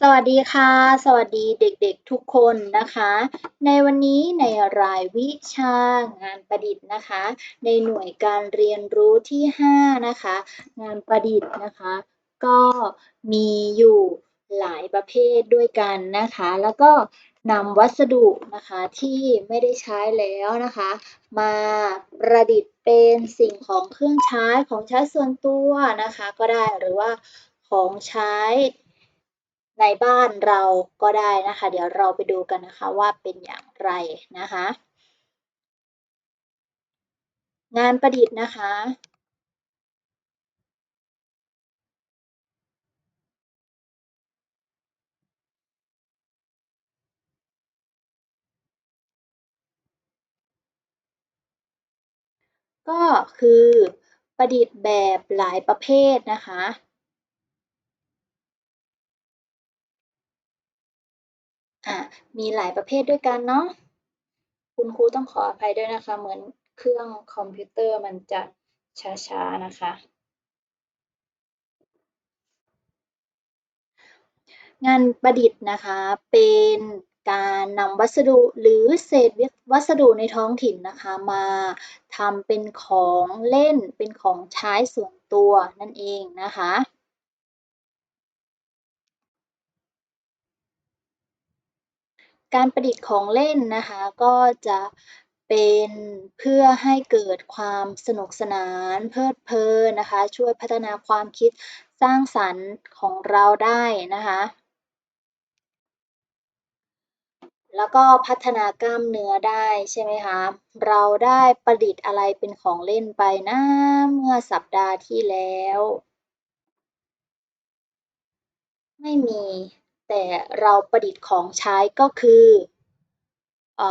สวัสดีค่ะ สวัสดีเด็กๆทุกคนนะคะ ในวันนี้ในรายวิชางานประดิษฐ์นะคะ ในหน่วยการเรียนรู้ที่ 5 นะคะ งานประดิษฐ์นะคะ ก็มีอยู่หลายประเภทด้วยกันนะคะ แล้วก็นำวัสดุนะคะที่ไม่ได้ใช้แล้วนะคะ มาประดิษฐ์เป็นสิ่งของเครื่องใช้ของใช้ส่วนตัวนะคะ ก็ได้หรือว่าของใช้ ในบ้านเราก็ได้นะคะ เดี๋ยวเราไปดูกันนะคะว่าเป็นอย่างไรนะคะ งานประดิษฐ์นะคะ ก็คือประดิษฐ์แบบหลายประเภทนะคะ อะมีหลายประเภทด้วยกันเนาะคุณครูต้องขออภัยด้วยนะคะ เหมือนเครื่องคอมพิวเตอร์มันจะช้าๆนะคะ งานประดิษฐ์นะคะเป็นการนำวัสดุหรือเศษวัสดุในท้องถิ่นนะคะ มาทำเป็นของเล่นเป็นของใช้ส่วนตัวนั่นเองนะคะ การประดิษฐ์ของเล่นนะคะก็จะเป็นเพื่อให้เกิดความสนุกสนาน เพลิดเพลินนะคะ ช่วยพัฒนาความคิดสร้างสรรค์ของเราได้นะคะ แล้วก็พัฒนากล้ามเนื้อได้ใช่ไหมคะ เราได้ประดิษฐ์อะไรเป็นของเล่นไปนะเมื่อสัปดาห์ที่แล้ว ไม่มี แต่เราประดิษฐ์ของใช้ก็คืออ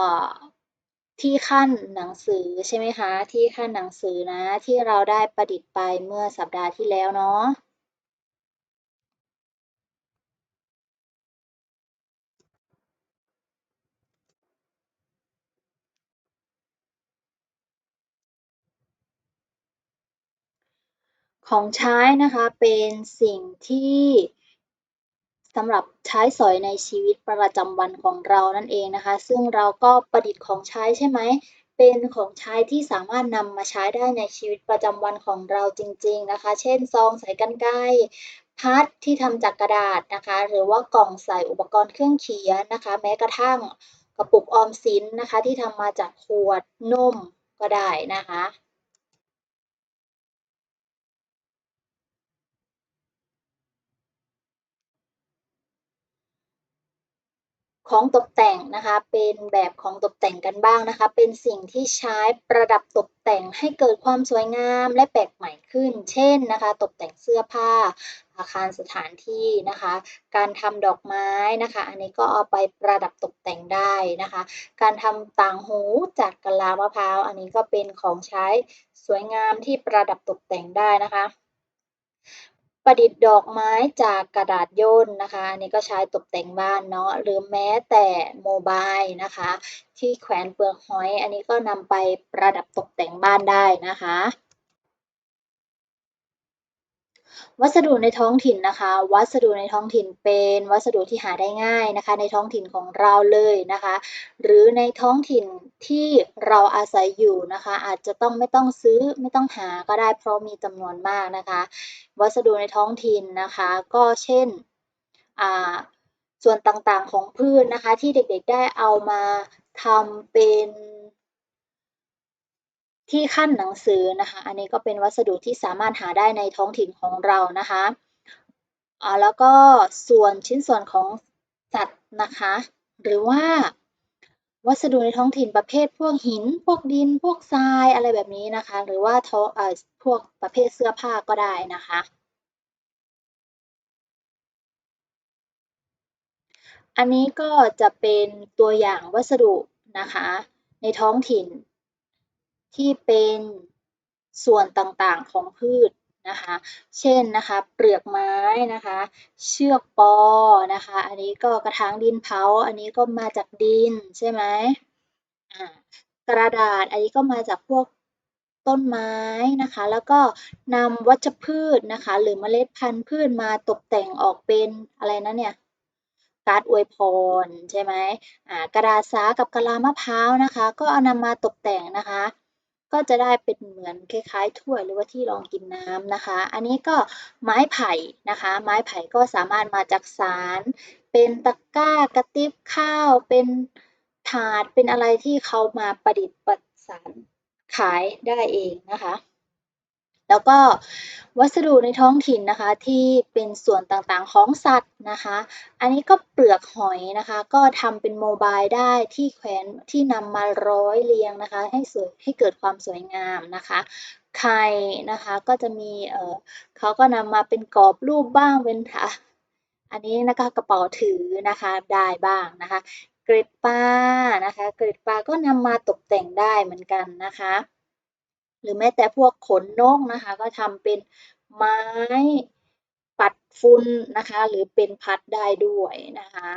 ที่ขั้นหนังสือใช่ไหมคะ ที่ขั้นหนังสือนะ ที่เราได้ประดิษฐ์ไปเมื่อสัปดาห์ที่แล้วเนาะของใช้นะคะเป็นสิ่งที่ สำหรับใช้สอยในชีวิตประจำวันของเรานั่นเองนะคะ ซึ่งเราก็ประดิษฐ์ของใช้ใช่ไหม เป็นของใช้ที่สามารถนำมาใช้ได้ในชีวิตประจำวันของเราจริง ๆนะคะ เช่นซองใส่กันไกรพัดที่ทำจากกระดาษนะคะ หรือว่ากล่องใส่อุปกรณ์เครื่องเขียนนะคะ แม้กระทั่งกระปุกออมสินนะคะ ที่ทำมาจากขวดนมก็ได้นะคะ ของตกแต่งนะคะ เป็นแบบของตกแต่งกันบ้างนะคะ เป็นสิ่งที่ใช้ประดับตกแต่งให้เกิดความสวยงามและแปลกใหม่ขึ้น เช่นนะคะ ตกแต่งเสื้อผ้า อาคารสถานที่นะคะ การทำดอกไม้นะคะ อันนี้ก็เอาไปประดับตกแต่งได้นะคะ การทำต่างหูจากกะลามะพร้าว อันนี้ก็เป็นของใช้สวยงามที่ประดับตกแต่งได้นะคะ ประดิษฐ์ดอกไม้จากกระดาษย่นนะคะอันนี้ก็ใช้ตกแต่งบ้านเนาะหรือแม้แต่โมบายนะคะ ที่แขวนเปลือกหอย อันนี้ก็นำไปประดับตกแต่งบ้านได้นะคะ วัสดุในท้องถิ่นนะคะ วัสดุในท้องถิ่นเป็นวัสดุที่หาได้ง่ายนะคะ ในท้องถิ่นของเราเลยนะคะ หรือในท้องถิ่นที่เราอาศัยอยู่นะคะ อาจจะต้องไม่ต้องซื้อไม่ต้องหาก็ได้เพราะมีจำนวนมากนะคะ วัสดุในท้องถิ่นนะคะ ก็เช่นส่วนต่างๆของพืชนะคะ ที่เด็กๆได้เอามาทำเป็น ที่ขั้นหนังสือนะคะ อันนี้ก็เป็นวัสดุที่สามารถหาได้ในท้องถิ่นของเรานะคะแล้วก็ส่วนชิ้นส่วนของสัตว์นะคะ หรือว่าวัสดุในท้องถิ่นประเภทพวกหิน พวกดิน พวกทรายอะไรแบบนี้นะคะ หรือว่าท้อพวกประเภทเสื้อผ้าก็ได้นะคะ อันนี้ก็จะเป็นตัวอย่างวัสดุนะคะ ในท้องถิ่น ที่เป็นส่วนต่างๆของพืชนะคะ เช่นนะคะเปลือกไม้นะคะ เชือกปอนะคะ อันนี้ก็กระถางดินเผา อันนี้ก็มาจากดินใช่ไหมกระดาษอันนี้ก็มาจากพวกต้นไม้นะคะ แล้วก็นำวัชพืชนะคะ หรือเมล็ดพันธุ์พืชมาตกแต่งออกเป็นอะไรนะเนี่ยการ์ดอวยพรใช่ไหมอ่ากระดาษสากับกะลามะพร้าวนะคะ ก็เอานำมาตกแต่งนะคะ ก็จะได้เป็นเหมือนคล้ายๆถ้วยหรือว่าที่รองกินน้ำนะคะ อันนี้ก็ไม้ไผ่นะคะ ไม้ไผ่ก็สามารถมาจากสาร เป็นตะกร้ากระติบข้าว เป็นถาด เป็นอะไรที่เขามาประดิษฐ์ประสานขายได้เองนะคะ แล้วก็วัสดุในท้องถิ่นนะคะที่เป็นส่วนต่างๆของสัตว์นะคะ อันนี้ก็เปลือกหอยนะคะ ก็ทำเป็นโมบายได้ที่แขวนที่นำมาร้อยเรียงนะคะ ให้สวยให้เกิดความสวยงามนะคะไข่นะคะก็จะมีเออเขาก็นำมาเป็นกรอบรูปบ้างเป็นค่ะอันนี้นะคะกระเป๋าถือนะคะได้บ้างนะคะ เกร็ดปลานะคะ เกร็ดปลาก็นำมาตกแต่งได้เหมือนกันนะคะ หรือแม้แต่พวกขนนกนะคะ ก็ทำเป็นไม้ปัดฝุ่นนะคะ หรือเป็นพัดได้ด้วยนะคะ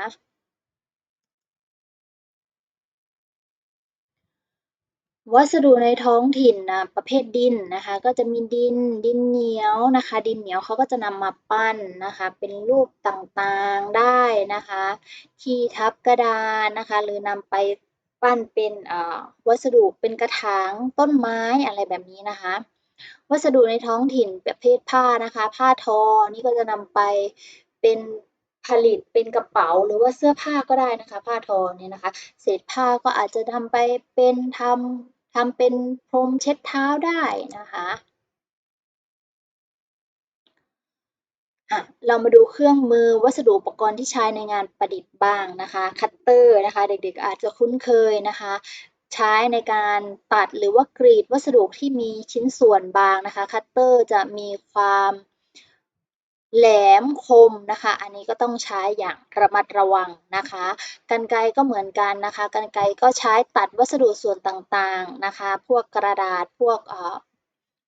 วัสดุในท้องถิ่นนะประเภทดินนะคะ ก็จะมีดินดินเหนียวนะคะ ดินเหนียวเขาก็จะนำมาปั้นนะคะ เป็นรูปต่างๆได้นะคะ ที่ทับกระดานนะคะ หรือนำไป ปั้นเป็นวัสดุเป็นกระถางต้นไม้อะไรแบบนี้นะคะ วัสดุในท้องถิ่นประเภทผ้านะคะ ผ้าทอนี่ก็จะนำไปเป็นผลิตเป็นกระเป๋าหรือว่าเสื้อผ้าก็ได้นะคะ ผ้าทอเนี่ยนะคะ เศษผ้าก็อาจจะทำไปเป็นทำทำเป็นพรมเช็ดเท้าได้นะคะะเรามาดูเครื่องมือวัสดุอุปกรณ์ที่ใช้ในงานประดิษฐ์บ้างนะคะคัตเตอร์นะคะ เด็กๆอาจจะคุ้นเคยนะคะ ใช้ในการตัดหรือว่ากรีดวัสดุที่มีชิ้นส่วนบางนะคะคัตเตอร์จะมีความแหลมคมนะคะ อันนี้ก็ต้องใช้อย่างระมัดระวังนะคะ กันไกก็เหมือนกันนะคะ กันไกก็ใช้ตัดวัสดุส่วนต่างๆนะคะ พวกกระดาษ พวก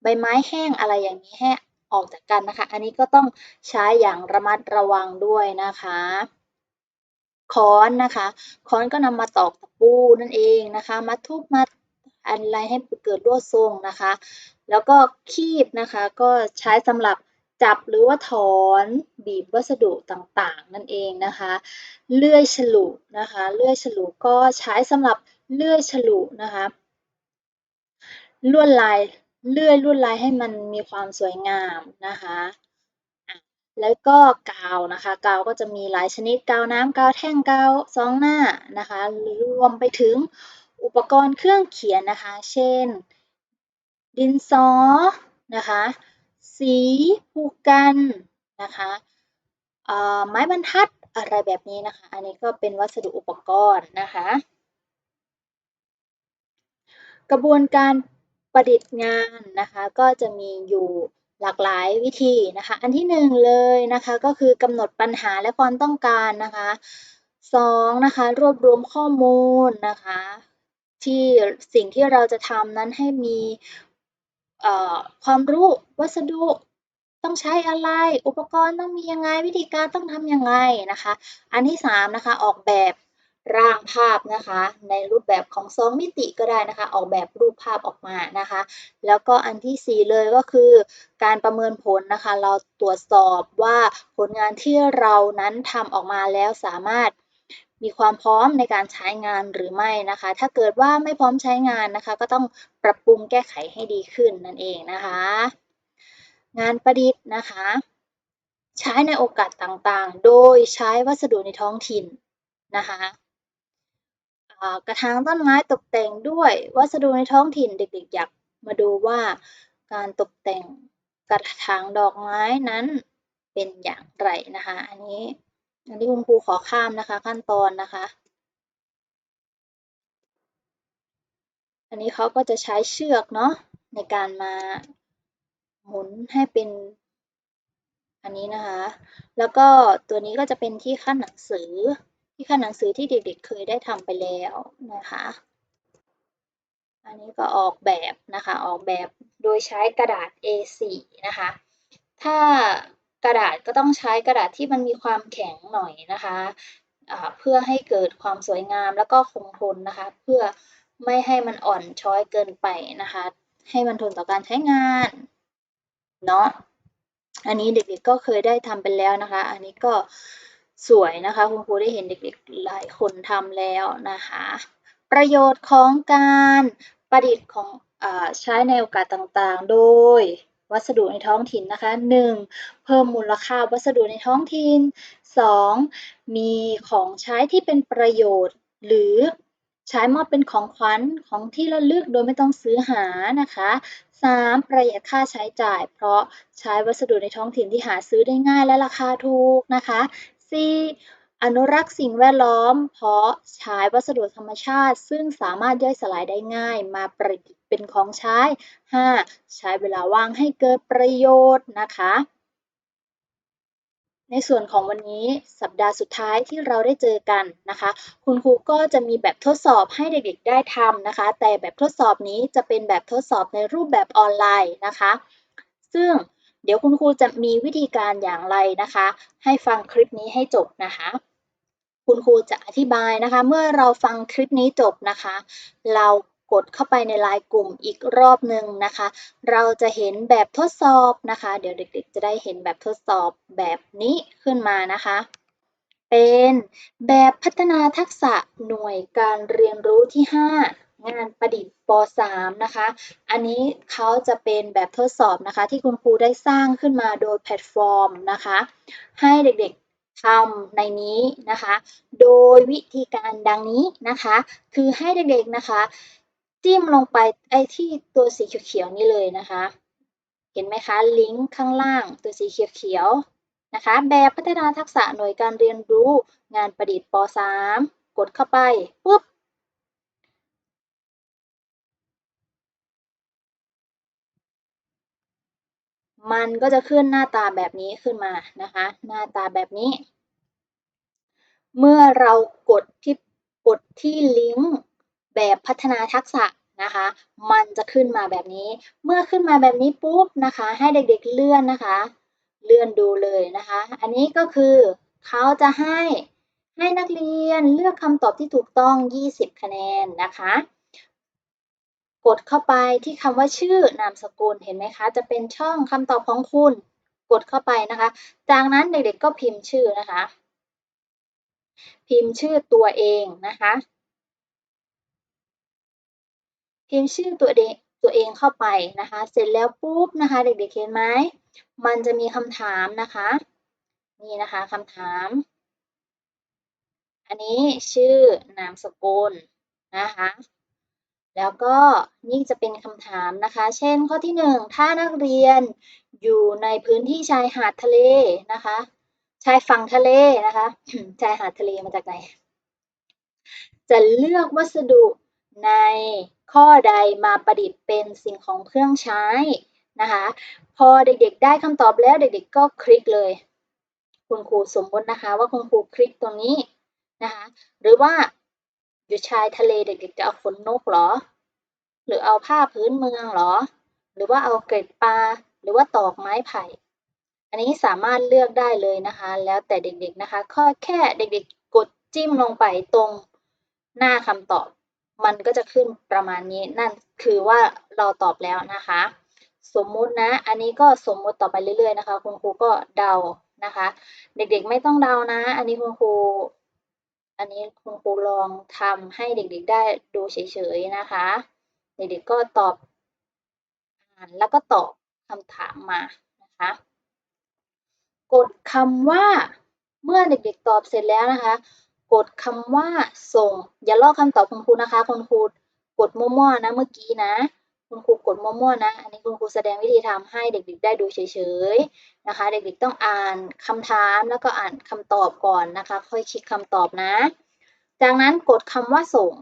ใบไม้แห้งอะไรอย่างนี้ให้ ออกจากกันนะคะ อันนี้ก็ต้องใช้อย่างระมัดระวังด้วยนะคะค้อนนะคะค้อนก็นำมาตอกตะปูนั่นเองนะคะ มาทุบมาอะไรให้เกิดลวดทรงนะคะ แล้วก็คีบนะคะก็ใช้สำหรับจับหรือว่าถอนบีบวัสดุต่างๆ นั่นเองนะคะ เลื่อยฉลุนะคะ เลื่อยฉลุก็ใช้สำหรับเลื่อยฉลุนะคะ ลวดลาย เลื่อยลวดลายให้มันมีความสวยงามนะคะแล้วก็กาวนะคะ กาวก็จะมีหลายชนิดกาวน้ำกาวแท่งกาวซองหน้านะคะรวมไปถึงอุปกรณ์เครื่องเขียนนะคะ เช่น ดินสอนะคะ สีผูกกันนะคะไม้บรรทัดอะไรแบบนี้นะคะ อันนี้ก็เป็นวัสดุอุปกรณ์นะคะ กระบวนการ ประดิษฐ์งานนะคะก็จะมีอยู่หลากหลายวิธีนะคะ อันที่หนึ่งเลยนะคะก็คือกำหนดปัญหาและความต้องการนะคะสองนะคะรวบรวมข้อมูลนะคะที่สิ่งที่เราจะทำนั้นให้มีความรู้วัสดุต้องใช้อะไร อุปกรณ์ต้องมียังไงวิธีการต้องทำยังไงนะคะ อันที่3นะคะออกแบบ ร่างภาพนะคะ ในรูปแบบของสองมิติก็ได้นะคะ ออกแบบรูปภาพออกมานะคะ แล้วก็อันที่ 4 เลยก็คือการประเมินผลนะคะ เราตรวจสอบว่าผลงานที่เรานั้นทำออกมาแล้วสามารถมีความพร้อมในการใช้งานหรือไม่นะคะ ถ้าเกิดว่าไม่พร้อมใช้งานนะคะ ก็ต้องปรับปรุงแก้ไขให้ดีขึ้นนั่นเองนะคะ งานประดิษฐ์นะคะ ใช้ในโอกาสต่างๆ โดยใช้วัสดุในท้องถิ่นนะคะ กระถางต้นไม้ตกแต่งด้วยวัสดุในท้องถิ่นเด็กๆอยากมาดูว่าการตกแต่งกระถางดอกไม้นั้นเป็นอย่างไรนะคะ อันนี้อันนี้คุณครูขอข้ามนะคะขั้นตอนนะคะ อันนี้เขาก็จะใช้เชือกเนาะในการมาหมุนให้เป็นอันนี้นะคะ แล้วก็ตัวนี้ก็จะเป็นที่ขั้นหนังสือ ที่ขั้นหนังสือที่เด็กๆเคยได้ทำไปแล้วนะคะ อันนี้ก็ออกแบบนะคะ ออกแบบโดยใช้กระดาษ A4 นะคะ ถ้ากระดาษก็ต้องใช้กระดาษที่มันมีความแข็งหน่อยนะคะะเพื่อให้เกิดความสวยงามแล้วก็คงทนนะคะ เพื่อไม่ให้มันอ่อนช้อยเกินไปนะคะ ให้มันทนต่อการใช้งานเนาะอันนี้เด็กๆก็เคยได้ทำไปแล้วนะคะ อันนี้ก็ สวยนะคะ คุณครูได้เห็นเด็กๆหลายคนทำแล้วนะคะ ประโยชน์ของการประดิษฐ์ของอใช้ในโอกาสต่างๆ โดยวัสดุในท้องถิ่นนะคะ 1. เพิ่มมูลค่าวัสดุในท้องถิ่น 2. มีของใช้ที่เป็นประโยชน์ หรือใช้มอบเป็นของขวัญของที่ระลึกโดยไม่ต้องซื้อหานะคะ 3. ประหยัดค่าใช้จ่าย เพราะใช้วัสดุในท้องถิ่นที่หาซื้อได้ง่ายและราคาถูกนะคะ 4. อนุรักษ์สิ่งแวดล้อม เพราะใช้วัสดุธรรมชาติ ซึ่งสามารถย่อยสลายได้ง่าย มาประดิษฐ์เป็นของใช้ 5. ใช้เวลาว่างให้เกิดประโยชน์นะคะ ในส่วนของวันนี้สัปดาห์สุดท้ายที่เราได้เจอกันนะคะ คุณครูก็จะมีแบบทดสอบให้เด็กๆได้ทำนะคะ แต่แบบทดสอบนี้จะเป็นแบบทดสอบในรูปแบบออนไลน์นะคะ ซึ่ง เดี๋ยวคุณครูจะมีวิธีการอย่างไรนะคะ ให้ฟังคลิปนี้ให้จบนะคะ คุณครูจะอธิบายนะคะ เมื่อเราฟังคลิปนี้จบนะคะ เรากดเข้าไปในไลน์กลุ่มอีกรอบหนึ่งนะคะ เราจะเห็นแบบทดสอบนะคะ เดี๋ยวเด็ก ๆ จะได้เห็นแบบทดสอบแบบนี้ขึ้นมานะคะ เป็นแบบพัฒนาทักษะหน่วยการเรียนรู้ที่ 5 งานประดิษฐ์ป .3 นะคะ อันนี้เขาจะเป็นแบบทดสอบนะคะ ที่คุณครูได้สร้างขึ้นมาโดยแพลตฟอร์มนะคะ ให้เด็กๆทำในนี้นะคะ โดยวิธีการดังนี้นะคะ คือให้เด็กๆนะคะจิ้มลงไปไอ้ที่ตัวสีเขียวๆนี่เลยนะคะ เห็นไหมคะลิงก์ข้างล่างตัวสีเขียวๆนะคะ แบบพัฒนาทักษะหน่วยการเรียนรู้งานประดิษฐ์ป .3 กดเข้าไปปุ๊บ มันก็จะขึ้นหน้าตาแบบนี้ขึ้นมานะคะ หน้าตาแบบนี้ เมื่อเรากดที่กดที่ลิงก์แบบพัฒนาทักษะนะคะ มันจะขึ้นมาแบบนี้ เมื่อขึ้นมาแบบนี้ปุ๊บนะคะ ให้เด็กๆเลื่อนนะคะ เลื่อนดูเลยนะคะ อันนี้ก็คือเขาจะให้ให้นักเรียนเลือกคำตอบที่ถูกต้อง 20 คะแนนนะคะ กดเข้าไปที่คำว่าชื่อนามสกุลเห็นไหมคะ จะเป็นช่องคำตอบของคุณ กดเข้าไปนะคะ จากนั้นเด็กๆก็พิมพ์ชื่อนะคะ พิมพ์ชื่อตัวเองนะคะ พิมพ์ชื่อตัวเองตัวเองเข้าไปนะคะ เสร็จแล้วปุ๊บนะคะ เด็กๆเห็นไหมมันจะมีคำถามนะคะ นี่นะคะคำถาม อันนี้ชื่อนามสกุลนะคะ แล้วก็นี่จะเป็นคำถามนะคะ เช่นข้อที่ 1 ถ้านักเรียนอยู่ในพื้นที่ชายหาดทะเลนะคะ ชายฝั่งทะเลนะคะ ชายหาดทะเลมาจากไหน จะเลือกวัสดุในข้อใดมาประดิษฐ์เป็นสิ่งของเครื่องใช้นะคะ พอเด็กๆ ได้คำตอบแล้วเด็กๆ ก็คลิกเลย คุณครูสมมตินะคะ ว่าคุณครูคลิกตรงนี้นะคะ หรือว่า อยู่ชายทะเลเด็กๆจะเอาขนนกหรอ หรือเอาผ้าพื้นเมืองหรอ หรือว่าเอาเกล็ดปลาหรือว่าตอกไม้ไผ่ อันนี้สามารถเลือกได้เลยนะคะ แล้วแต่เด็กๆนะคะข้อแค่เด็กๆกดจิ้มลงไปตรงหน้าคำตอบ มันก็จะขึ้นประมาณนี้นั่นคือว่าเราตอบแล้วนะคะ สมมุตินะ อันนี้ก็สมมุติต่อไปเรื่อยๆนะคะ คุณครูก็เดานะคะ เด็กๆไม่ต้องเดานะ อันนี้คุณครู อันนี้คุณครูลองทำให้เด็กๆได้ดูเฉยๆนะคะ เด็กๆก็ตอบอ่านแล้วก็ตอบคำถามมานะคะกดคำว่าเมื่อเด็กๆตอบเสร็จแล้วนะคะ กดคำว่าส่ง อย่าลอกคำตอบคุณครูนะคะคุณครูกดมั่วๆนะเมื่อกี้นะ คุณครูกดมั่วๆนะ อันนี้คุณครูแสดงวิธีทำให้เด็กๆ ได้ดูเฉยๆนะคะ เด็กๆต้องอ่านคำถามแล้วก็อ่านคำตอบก่อนนะคะ ค่อยคลิกคำตอบนะ จากนั้นกดคำว่าส่ง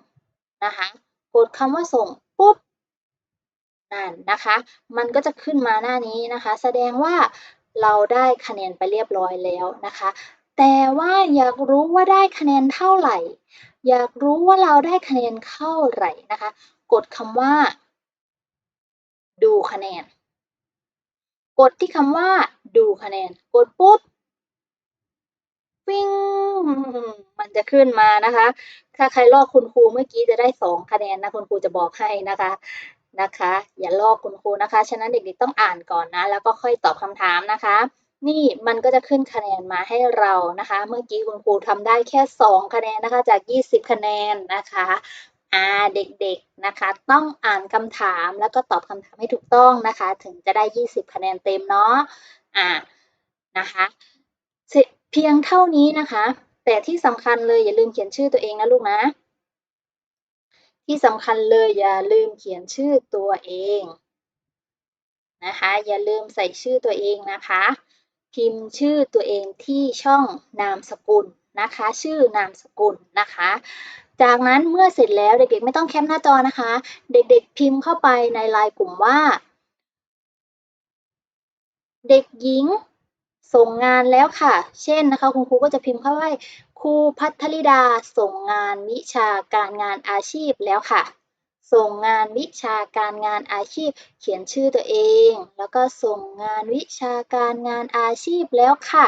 นะคะ กดคำว่าส่งปุ๊บนั่นนะคะ มันก็จะขึ้นมาหน้านี้นะคะ แสดงว่าเราได้คะแนนไปเรียบร้อยแล้วนะคะ แต่ว่าอยากรู้ว่าได้คะแนนเท่าไหร่ อยากรู้ว่าเราได้คะแนนเท่าไหร่นะคะ กดคำว่า ดูคะแนน กดที่คำว่า ดูคะแนน กดปุ๊บวิ่งมันจะขึ้นมานะคะ ถ้าใครลอกคุณครูเมื่อกี้จะได้สองคะแนนนะคุณครูจะบอกให้นะคะนะคะ อย่าลอกคุณครูนะคะ ฉะนั้นเด็กๆต้องอ่านก่อนนะ แล้วก็ค่อยตอบคำถามนะคะ นี่มันก็จะขึ้นคะแนนมาให้เรานะคะ เมื่อกี้คุณครูทำได้แค่ 2 คะแนนนะคะจาก 20 คะแนนนะคะ อ่าเด็กๆนะคะ ต้องอ่านคำถามแล้วก็ตอบคำถามให้ถูกต้องนะคะ ถึงจะได้ 20 คะแนนเต็มเนาะอ่านะคะเพียงเท่านี้นะคะ แต่ที่สำคัญเลยอย่าลืมเขียนชื่อตัวเองนะลูกนะ ที่สำคัญเลยอย่าลืมเขียนชื่อตัวเองนะคะอย่าลืมใส่ชื่อตัวเองนะคะ พิมพ์ชื่อตัวเองที่ช่องนามสกุลนะคะ ชื่อนามสกุลนะคะ จากนั้นเมื่อเสร็จแล้วเด็กๆ ไม่ต้องแคปหน้าจอนะคะ เด็กๆ พิมพ์เข้าไปในไลน์กลุ่มว่า เด็กหญิงส่งงานแล้วค่ะ เช่นนะคะคุณครูก็จะพิมพ์เข้าไว้ครูพัทริดาส่งงานวิชาการงานอาชีพแล้วค่ะ ส่งงานวิชาการงานอาชีพ เขียนชื่อตัวเอง แล้วก็ส่งงานวิชาการงานอาชีพแล้วค่ะ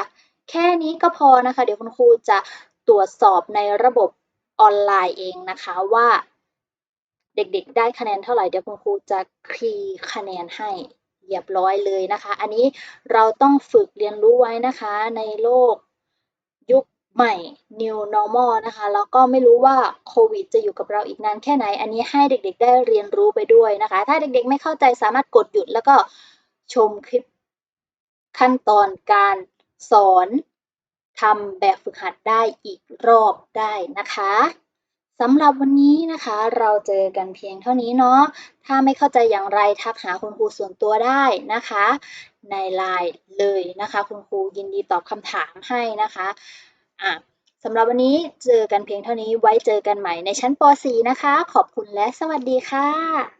แค่นี้ก็พอนะคะ เดี๋ยวคุณครูจะตรวจสอบในระบบ ออนไลน์เองนะคะว่าเด็กๆ ได้คะแนนเท่าไหร่เดี๋ยวคุณครูจะคลีคะแนนให้เรียบร้อยเลยนะคะ อันนี้เราต้องฝึกเรียนรู้ไว้นะคะในโลกยุคใหม่ new normal นะคะ แล้วก็ไม่รู้ว่าโควิดจะอยู่กับเราอีกนานแค่ไหน อันนี้ให้เด็กๆ ได้เรียนรู้ไปด้วยนะคะ ถ้าเด็กๆ ไม่เข้าใจสามารถกดหยุดแล้วก็ชมคลิปขั้นตอนการสอน ทำแบบฝึกหัดได้อีกรอบได้นะคะสำหรับวันนี้นะคะ เราเจอกันเพียงเท่านี้เนาะถ้าไม่เข้าใจอย่างไรทักหาคุณครูส่วนตัวได้นะคะ ในไลน์เลยนะคะ คุณครูยินดีตอบคำถามให้นะคะอะสำหรับวันนี้เจอกันเพียงเท่านี้ไว้เจอกันใหม่ในชั้นป .4 นะคะ ขอบคุณและสวัสดีค่ะ